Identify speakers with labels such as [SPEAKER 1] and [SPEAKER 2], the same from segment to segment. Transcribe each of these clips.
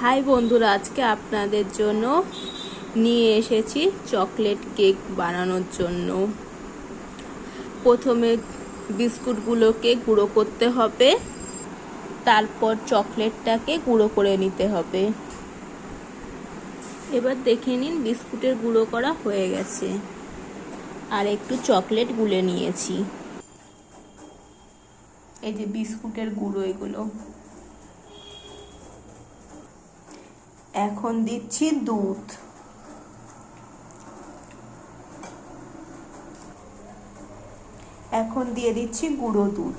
[SPEAKER 1] High বন্ধুরা, আজকে আপনাদের জন্য নিয়ে এসেছি চকলেট কেক বানানোর জন্য। প্রথমে বিস্কুটগুলোকে গুঁড়ো করতে হবে, তারপর চকলেটটাকে গুঁড়ো করে নিতে হবে। এবার দেখে নিন বিস্কুটের গুঁড়ো করা হয়ে গেছে। আর একটু চকলেট গুলে নিয়েছি। এই যে বিস্কুটের গুঁড়ো এগুলো। এখন দিচ্ছি দুধ। এখন দিয়ে দিচ্ছি গুঁড়ো দুধ।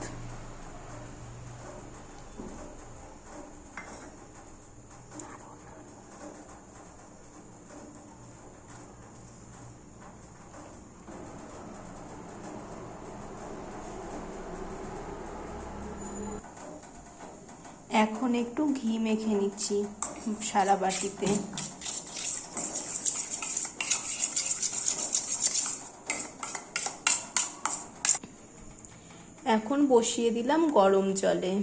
[SPEAKER 1] এখন একটু ঘি মেখে নিচ্ছি। সারা বাটিতে এখন বসিয়ে দিলাম গরম জলে।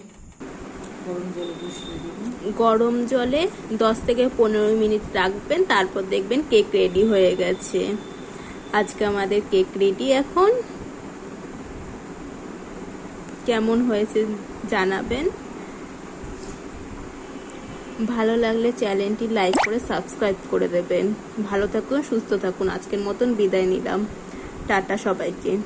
[SPEAKER 2] গরম জলে
[SPEAKER 1] দশ থেকে পনেরো মিনিট রাখবেন তারপর দেখবেন কেক রেডি হয়ে গেছে। আজকে আমাদের কেক রেডি এখন। কেমন হয়েছে জানাবেন। ভালো লাগলে চ্যানেলটি লাইক করে সাবস্ক্রাইব করে দেবেন। ভালো থাকুন, সুস্থ থাকুন। আজকের মতন বিদায় নিলাম। টাটা সবাইকে।